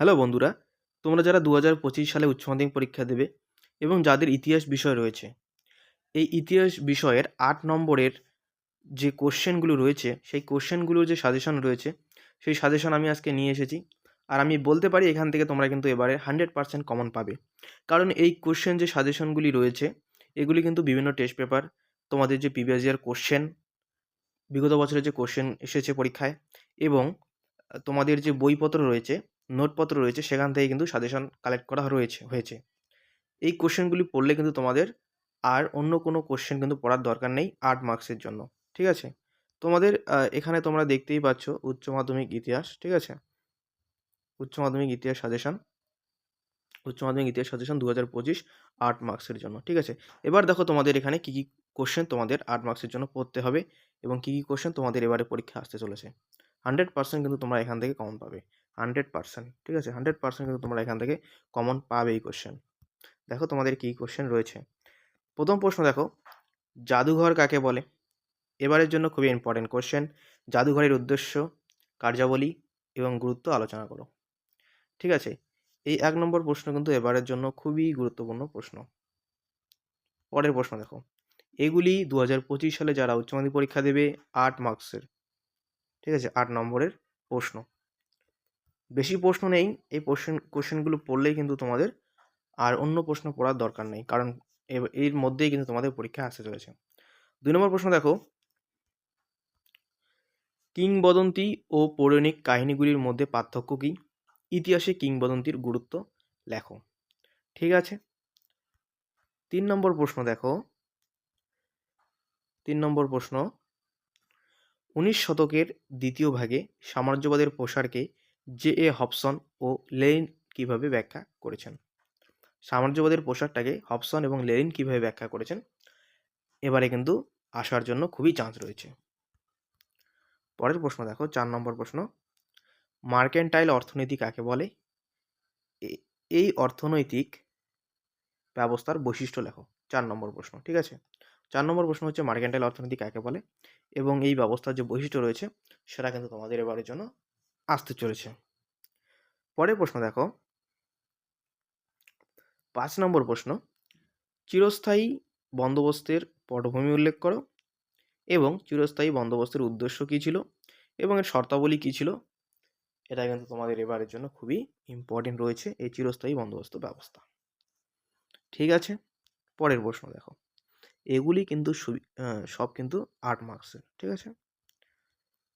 Hello বন্ধুরা, তোমরা যারা দু হাজার পঁচিশ সালে উচ্চ মাধ্যমিক পরীক্ষা দেবে এবং যাদের ইতিহাস বিষয় রয়েছে, এই ইতিহাস বিষয়ের আট নম্বরের যে কোশ্চেনগুলো রয়েছে, সেই কোশ্চেনগুলোর যে সাজেশন রয়েছে, সেই সাজেশন আমি আজকে নিয়ে এসেছি। আর আমি বলতে পারি এখান থেকে তোমরা কিন্তু এবারে হান্ড্রেড পার্সেন্ট কমন পাবে। কারণ এই কোশ্চেন যে সাজেশনগুলি রয়েছে, এগুলি কিন্তু বিভিন্ন টেস্ট পেপার, তোমাদের যে প্রিভিয়াস ইয়ার কোশ্চেন, বিগত বছরের যে কোশ্চেন এসেছে পরীক্ষায় এবং তোমাদের যে বইপত্র রয়েছে নোটপত্র রয়েছে, সেখান থেকে কিন্তু সাজেশন কালেক্ট করা রয়েছে, হয়েছে। এই কোশ্চেনগুলি পড়লে কিন্তু তোমাদের আর অন্য কোনো কোশ্চেন কিন্তু পড়ার দরকার নেই আট মার্কসের জন্য, ঠিক আছে? তোমাদের এখানে তোমরা দেখতেই পাচ্ছ উচ্চ মাধ্যমিক ইতিহাস, ঠিক আছে? উচ্চ মাধ্যমিক ইতিহাস সাজেশন উচ্চ মাধ্যমিক ইতিহাস সাজেশন দু হাজার পঁচিশ আট মার্কসের জন্য, ঠিক আছে? এবার দেখো তোমাদের এখানে কী কী কোশ্চেন তোমাদের আট মার্কসের জন্য পড়তে হবে এবং কী কী কোশ্চেন তোমাদের এবারে পরীক্ষা আসতে চলেছে। হান্ড্রেড পার্সেন্ট কিন্তু তোমরা এখান থেকে কমন পাবে। হান্ড্রেড পার্সেন্ট, ঠিক আছে? হান্ড্রেড পার্সেন্ট কিন্তু তোমরা এখান থেকে কমন পাবে এই কোশ্চেন দেখো তোমাদের কী কোশ্চেন রয়েছে? প্রথম প্রশ্ন দেখো, জাদুঘর কাকে বলে? এবারের জন্য খুবই ইম্পর্টেন্ট কোশ্চেন জাদুঘরের উদ্দেশ্য, কার্যাবলী এবং গুরুত্ব আলোচনা করো। ঠিক আছে? এই এক নম্বর প্রশ্ন কিন্তু এবারের জন্য খুবই গুরুত্বপূর্ণ প্রশ্ন। পরের প্রশ্ন দেখো, এগুলি দু হাজার পঁচিশ সালে যারা উচ্চ মাধ্যমিক পরীক্ষা দেবে, আট মার্কসের ঠিক আছে? আট নম্বরের প্রশ্ন। বেশি প্রশ্ন নেই। এই কোশ্চেন কোশ্চেনগুলো পড়লেই কিন্তু তোমাদের আর অন্য প্রশ্ন পড়ার দরকার নেই। কারণ এর মধ্যেই কিন্তু তোমাদের পরীক্ষা আসতে চলেছে। দুই নম্বর প্রশ্ন দেখো। কিংবদন্তি ও পৌরাণিক কাহিনীগুলির মধ্যে পার্থক্য কী? ইতিহাসে কিংবদন্তির গুরুত্ব লেখো। ঠিক আছে? তিন নম্বর প্রশ্ন দেখো। তিন নম্বর প্রশ্ন। উনিশ শতকের দ্বিতীয় ভাগে সাম্রাজ্যবাদের প্রসারকে জে এ হবসন ও লেনিন কীভাবে ব্যাখ্যা করেছেন? সাম্রাজ্যবাদের প্রসারটাকে হবসন এবং লেনিন কীভাবে ব্যাখ্যা করেছেন? এবারে কিন্তু আসার জন্য খুবই চান্স রয়েছে। পরের প্রশ্ন দেখো, চার নম্বর প্রশ্ন। মার্কেন্টাইল অর্থনীতি কাকে বলে? এই অর্থনৈতিক ব্যবস্থার বৈশিষ্ট্য লেখো। চার নম্বর প্রশ্ন, ঠিক আছে? চার নম্বর প্রশ্ন হচ্ছে মার্কেন্টাইল অর্থনীতি কাকে বলে? এবং এই ব্যবস্থার যে বৈশিষ্ট্য রয়েছে, সেটা কিন্তু তোমাদের এবারের জন্য আসতে চলেছে। পরের প্রশ্ন দেখো। পাঁচ নম্বর প্রশ্ন, চিরস্থায়ী বন্দোবস্তের পটভূমি উল্লেখ করো এবং চিরস্থায়ী বন্দোবস্তের উদ্দেশ্য কী ছিল এবং এর শর্তাবলী কী ছিল? এটা কিন্তু তোমাদের এবারের জন্য খুবই ইম্পর্টেন্ট রয়েছে এই চিরস্থায়ী বন্দোবস্ত ব্যবস্থা। ঠিক আছে? পরের প্রশ্ন দেখো। এগুলি কিন্তু সুবি- কিন্তু আট মার্কসের ঠিক আছে?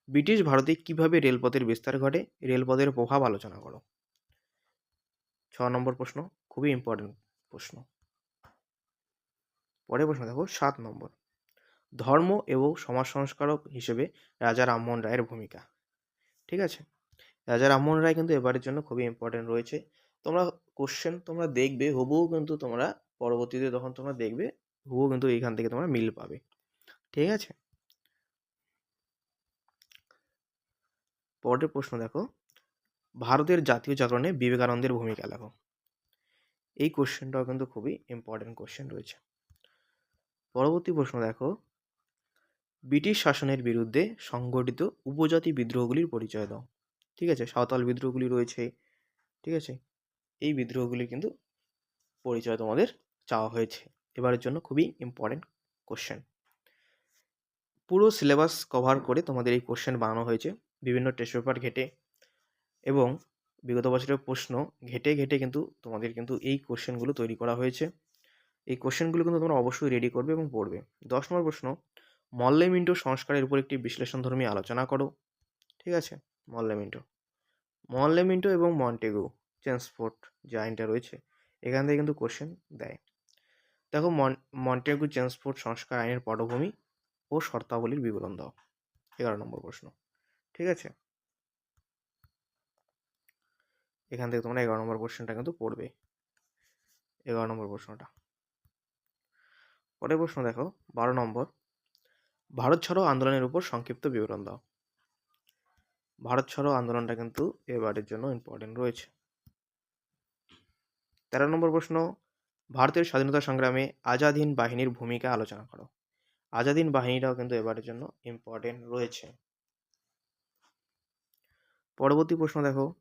ব্রিটিশ ভারতে কীভাবে রেলপথের বিস্তার ঘটে? রেলপথের প্রভাব আলোচনা করো। ছ নম্বর প্রশ্ন, খুবই ইম্পর্টেন্ট প্রশ্ন। পরের প্রশ্ন দেখো, সাত নম্বর। ধর্ম এবং সমাজ সংস্কারক হিসেবে রাজা রামমোহন রায়ের ভূমিকা। ঠিক আছে? রাজা রামমোহন রায় কিন্তু এবারের জন্য খুবই ইম্পর্টেন্ট রয়েছে। তোমরা কোশ্চেন তোমরা দেখবে হুবহু কিন্তু তোমরা পরবর্তীতে যখন তোমরা দেখবে হুবহু কিন্তু এইখান থেকে তোমরা মিল পাবে। ঠিক আছে? পরের প্রশ্ন দেখো। ভারতের জাতীয় জাগরণে বিবেকানন্দের ভূমিকা লেখো। এই কোশ্চেনটাও কিন্তু খুবই ইম্পর্টেন্ট কোশ্চেন রয়েছে। পরবর্তী প্রশ্ন দেখো। ব্রিটিশ শাসনের বিরুদ্ধে সংগঠিত উপজাতি বিদ্রোহগুলির পরিচয় দাও। ঠিক আছে? সাঁওতাল বিদ্রোহগুলি রয়েছে। ঠিক আছে? এই বিদ্রোহগুলির কিন্তু পরিচয় তোমাদের চাওয়া হয়েছে। এবারের জন্য খুবই ইম্পর্টেন্ট কোশ্চেন পুরো সিলেবাস কভার করে তোমাদের এই কোশ্চেন বানানো হয়েছে। বিভিন্ন টেস্ট পেপার ঘেটে এবং বিগত বছরের প্রশ্ন ঘেটে ঘেটে কিন্তু তোমাদের কিন্তু এই কোশ্চেনগুলো তৈরি করা হয়েছে। এই কোশ্চেনগুলো কিন্তু তোমরা অবশ্যই রেডি করবে এবং পড়বে। দশ নম্বর প্রশ্ন মল্লে মিন্টো সংস্কারের উপর একটি বিশ্লেষণধর্মী আলোচনা করো। ঠিক আছে? মল্লে মিন্টো মল্লে মিন্টো এবং মন্টেগু চেন্সফোর্ট যে আইনটা রয়েছে, এখান থেকে কিন্তু কোশ্চেন দেয়। দেখো, মন মন্টেগু চেন্সফোর্ট সংস্কার আইনের পটভূমি ও শর্তাবলীর বিবরণ দাও। এগারো নম্বর প্রশ্ন। ঠিক আছে? এখান থেকে তোমরা এগারো নম্বর কোশ্চেনটা কিন্তু পড়বে। এগারো নম্বর প্রশ্নটা পরের প্রশ্ন দেখো, বারো নম্বর। ভারত ছাড়ো আন্দোলনের উপর সংক্ষিপ্ত বিবরণ দাও। ভারত ছাড়ো আন্দোলনটা কিন্তু এবারের জন্য ইম্পর্টেন্ট রয়েছে। তেরো নম্বর প্রশ্ন, ভারতের স্বাধীনতা সংগ্রামে আজাদ হিন্দ বাহিনীর ভূমিকা আলোচনা করো। আজাদ হিন্দ বাহিনীটাও কিন্তু এবারের জন্য ইম্পর্টেন্ট রয়েছে। পরবর্তী প্রশ্ন দেখো।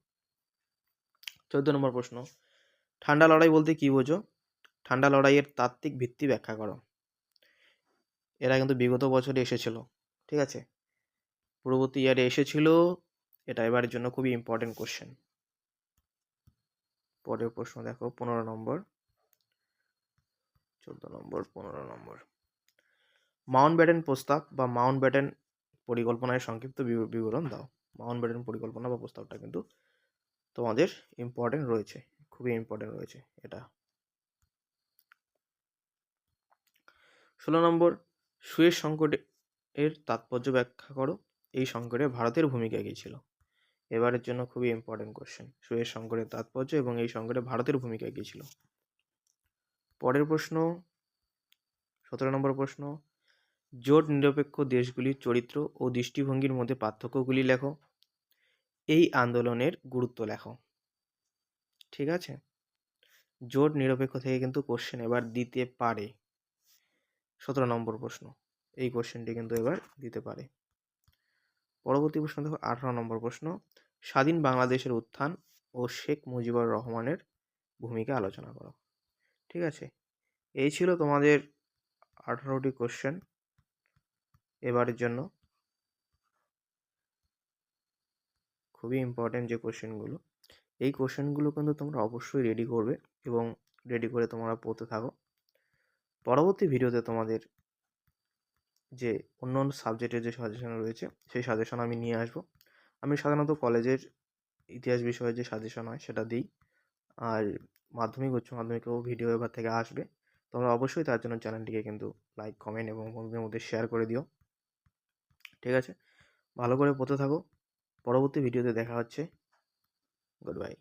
চোদ্দ নম্বর প্রশ্ন। ঠান্ডা লড়াই বলতে কী বোঝো? ঠান্ডা লড়াইয়ের তাত্ত্বিক ভিত্তি ব্যাখ্যা করো। এরা কিন্তু বিগত বছরে এসেছিল, ঠিক আছে? পূর্ববর্তী ইয়ারে এসেছিল, এটা এবারের জন্য খুবই ইম্পর্টেন্ট কোশ্চেন পরের প্রশ্ন দেখো, পনেরো নম্বর। চোদ্দ নম্বর, পনেরো নম্বর। মাউন্ট ব্যাটেন প্রস্তাব বা মাউন্ট ব্যাটেন পরিকল্পনায় সংক্ষিপ্ত বিব- বিবরণ দাও। মাউন্ট ব্যাটেন পরিকল্পনা বা প্রস্তাবটা কিন্তু তোমাদের ইম্পর্টেন্ট রয়েছে, খুবই ইম্পর্টেন্ট রয়েছে এটা। ষোলো নম্বর সুয়েজ সংকটে এর তাৎপর্য ব্যাখ্যা করো। এই সংকটে ভারতের ভূমিকা কী ছিল? এবারের জন্য খুবই ইম্পর্টেন্ট কোশ্চেন সুয়েজ সংকটের তাৎপর্য এবং এই সংকটে ভারতের ভূমিকা কী ছিল? পরের প্রশ্ন, সতেরো নম্বর প্রশ্ন জোট নিরপেক্ষ দেশগুলির চরিত্র ও দৃষ্টিভঙ্গির মধ্যে পার্থক্যগুলি লেখো। এই আন্দোলনের গুরুত্ব লেখো। ঠিক আছে? জোট নিরপেক্ষ থেকে কিন্তু কোশ্চেন এবার দিতে পারে। সতেরো নম্বর প্রশ্ন। এই কোশ্চেনটি কিন্তু এবার দিতে পারে। পরবর্তী প্রশ্ন দেখো, আঠারো নম্বর প্রশ্ন। স্বাধীন বাংলাদেশের উত্থান ও শেখ মুজিবুর রহমানের ভূমিকা আলোচনা করো। ঠিক আছে? এই ছিল তোমাদের আঠারোটি কোশ্চেন এবারের জন্য। খুবই ইম্পর্টেন্ট যে কোশ্চেনগুলো এই কোশ্চেনগুলো কিন্তু তোমরা অবশ্যই রেডি করবে এবং রেডি করে তোমরা পড়তে থাকো। পরবর্তী ভিডিওতে তোমাদের যে অন্য অন্য সাবজেক্টের যে সাজেশন রয়েছে, সেই সাজেশন আমি নিয়ে আসব। আমি সাধারণত কলেজের ইতিহাস বিষয়ে যে সাজেশন হয়, সেটা দিই। আর মাধ্যমিক, উচ্চ মাধ্যমিকেও ভিডিও এবার থেকে আসবে। তোমরা অবশ্যই তার জন্য চ্যানেলটিকে কিন্তু লাইক কমেন্ট এবং বন্ধুদের মধ্যে শেয়ার করে দিও। ঠিক আছে? ভালো করে পড়তে থাকো। পরবর্তী ভিডিওতে দেখা হচ্ছে। Good bye